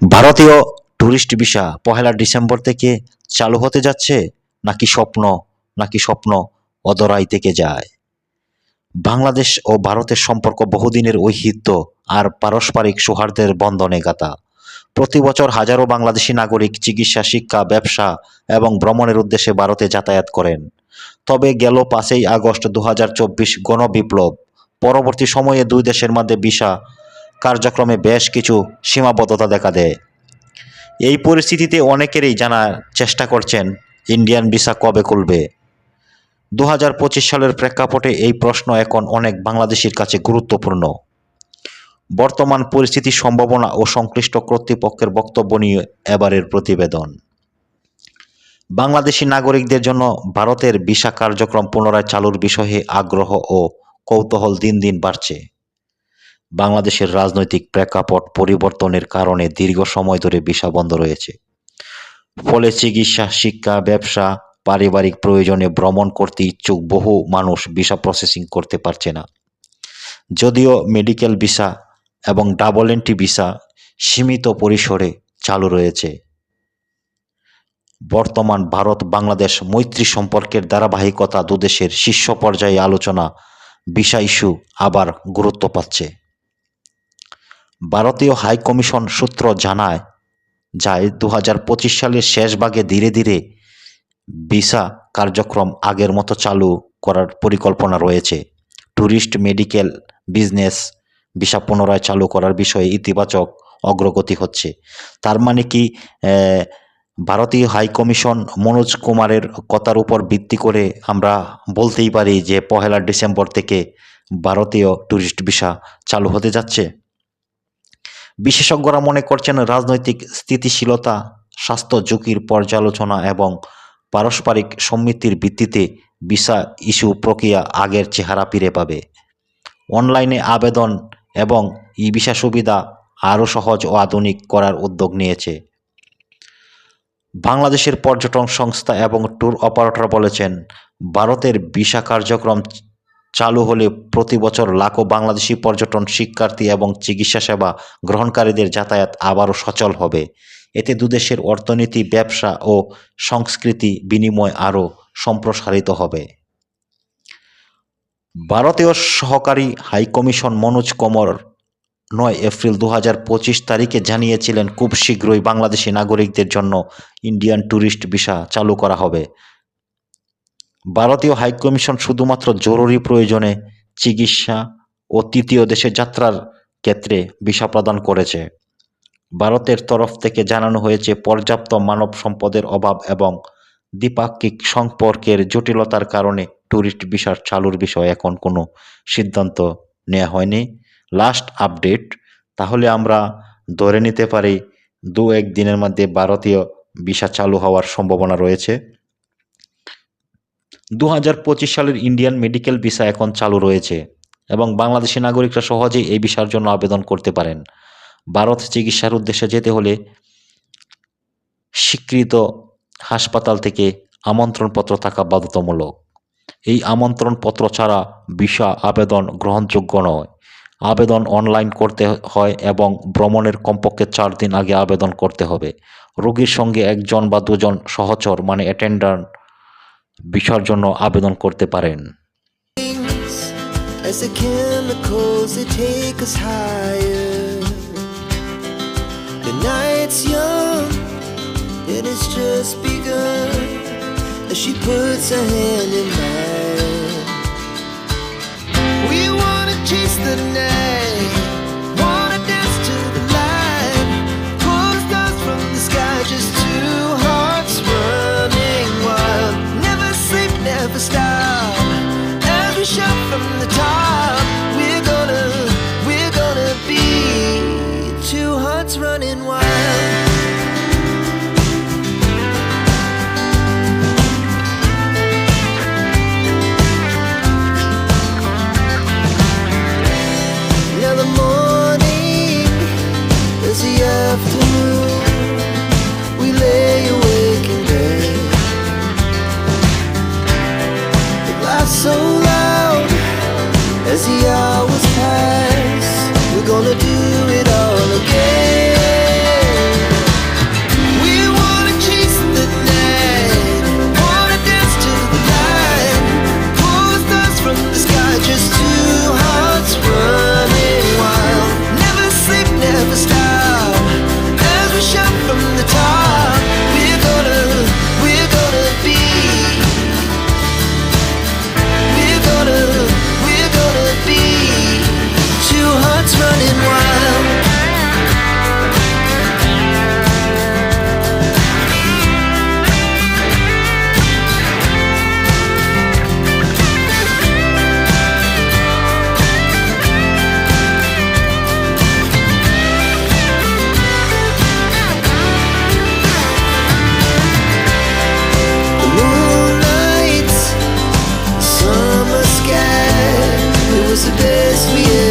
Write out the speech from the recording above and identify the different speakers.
Speaker 1: ভারতীয় tourist visa পহেলা December থেকে চালু হতে যাচ্ছে, নাকি স্বপ্ন নাকি স্বপ্ন অদরাই থেকে যায়। বাংলাদেশ ও ভারতের সম্পর্ক বহুদিনের ঐহিত্য আর পারস্পরিক সৌহার্দ্যের বন্ধনে গাতা প্রতি বছর হাজারো বাংলাদেশি নাগরিক চিকিৎসা, শিক্ষা, ব্যবসা এবং ভ্রমণের উদ্দেশ্যে ভারতে যাতায়াত করেন। তবে গেল পাঁচই আগস্ট দু হাজার চব্বিশ গণবিপ্লব। পরবর্তী সময়ে দুই দেশের মধ্যে ভিসা কার্যক্রমে বেশ কিছু সীমাবদ্ধতা দেখা দেয়। এই পরিস্থিতিতে অনেকেরই জানার চেষ্টা করছেন, ইন্ডিয়ান ভিসা কবে খুলবে? দু হাজার পঁচিশ সালের প্রেক্ষাপটে এই প্রশ্ন এখন অনেক বাংলাদেশির কাছে গুরুত্বপূর্ণ। বর্তমান পরিস্থিতি সম্ভাবনা ও সংশ্লিষ্ট কর্তৃপক্ষের বক্তব্য নিয়ে এবারের প্রতিবেদন। বাংলাদেশি নাগরিকদের জন্য ভারতের ভিসা কার্যক্রম পুনরায় চালুর বিষয়ে আগ্রহ ও কৌতূহল দিন দিন বাড়ছে। বাংলাদেশের রাজনৈতিক প্রেক্ষাপট পরিবর্তনের কারণে দীর্ঘ সময় ধরে ভিসা বন্ধ রয়েছে। ফলে চিকিৎসা, শিক্ষা, ব্যবসা, পারিবারিক প্রয়োজনে ভ্রমণ করতে ইচ্ছুক বহু মানুষ ভিসা প্রসেসিং করতে পারছে না। যদিও মেডিকেল ভিসা এবং ডাবল এন্ট্রি ভিসা সীমিত পরিসরে চালু রয়েছে। বর্তমান ভারত বাংলাদেশ মৈত্রী সম্পর্কের ধারাবাহিকতা দুদেশের শীর্ষ পর্যায়ে আলোচনা, ভিসা ইস্যু আবার গুরুত্ব পাচ্ছে। ভারতীয় হাই কমিশন সূত্র জানায়, যায় দু হাজার পঁচিশ সালের শেষ ভাগে ধীরে ধীরে ভিসা কার্যক্রম আগের মতো চালু করার পরিকল্পনা রয়েছে। ট্যুরিস্ট মেডিকেল বিজনেস ভিসা পুনরায় চালু করার বিষয়ে ইতিবাচক অগ্রগতি হচ্ছে। তার মানে কি ভারতীয় হাই কমিশন মনোজ কুমারের কথার উপর ভিত্তি করে আমরা বলতেই পারি যে পহেলা ডিসেম্বর থেকে ভারতীয় ট্যুরিস্ট ভিসা চালু হতে যাচ্ছে। বিশেষজ্ঞরা মনে করছেন রাজনৈতিক স্থিতিশীলতা, স্বাস্থ্য ঝুঁকির পর্যালোচনা এবং পারস্পরিক সম্মতির ভিত্তিতে ভিসা ইস্যু প্রক্রিয়া আগের চেহারা ফিরে পাবে। অনলাইনে আবেদন এবং ই ভিসা সুবিধা আরও সহজ ও আধুনিক করার উদ্যোগ নিয়েছে। বাংলাদেশের পর্যটন সংস্থা এবং ট্যুর অপারেটর বলেছেন, ভারতের ভিসা কার্যক্রম চালু হলে প্রতি বছর লাখো বাংলাদেশি পর্যটন শিক্ষার্থী এবং চিকিৎসা সেবা গ্রহণকারীদের যাতায়াত আবারও সচল হবে। এতে দুদেশের অর্থনীতি, ব্যবসা ও সংস্কৃতি বিনিময় আরও সম্প্রসারিত হবে। ভারতীয় সহকারী হাইকমিশন মনোজ কমর নয় এপ্রিল দু পঁচিশ তারিখে জানিয়েছিলেন, খুব শীঘ্রই বাংলাদেশি নাগরিকদের জন্য ইন্ডিয়ান ট্যুরিস্ট ভিসা চালু করা হবে। ভারতীয় হাইকমিশন শুধুমাত্র জরুরি প্রয়োজনে চিকিৎসা ও তৃতীয় দেশে যাত্রার ক্ষেত্রে ভিসা প্রদান করেছে। ভারতের তরফ থেকে জানানো হয়েছে, পর্যাপ্ত মানব সম্পদের অভাব এবং দ্বিপাক্ষিক সম্পর্কের জটিলতার কারণে ট্যুরিস্ট ভিসার চালুর বিষয়ে এখন কোনো সিদ্ধান্ত নেওয়া হয়নি। লাস্ট আপডেট, তাহলে আমরা ধরে নিতে পারি দু এক দিনের মধ্যে ভারতীয় ভিসা চালু হওয়ার সম্ভাবনা রয়েছে। দু হাজার পঁচিশ সালের ইন্ডিয়ান মেডিকেল ভিসা এখন চালু রয়েছে এবং বাংলাদেশি নাগরিকরা সহজেই এই ভিসার জন্য আবেদন করতে পারেন। ভারত চিকিৎসার উদ্দেশ্যে যেতে হলে স্বীকৃত হাসপাতাল থেকে আমন্ত্রণপত্র থাকা বাধ্যতামূলক। এই আমন্ত্রণপত্র ছাড়া ভিসা আবেদন গ্রহণযোগ্য নয়। আবেদন অনলাইন করতে হয় এবং ভ্রমণের কমপক্ষে চার দিন আগে আবেদন করতে হবে। রোগীর সঙ্গে একজন বা দুজন সহচর মানে অ্যাটেন্ডান্ট বিসর্জন আবেদন করতে পারেন।
Speaker 2: Chase the net. the best we ever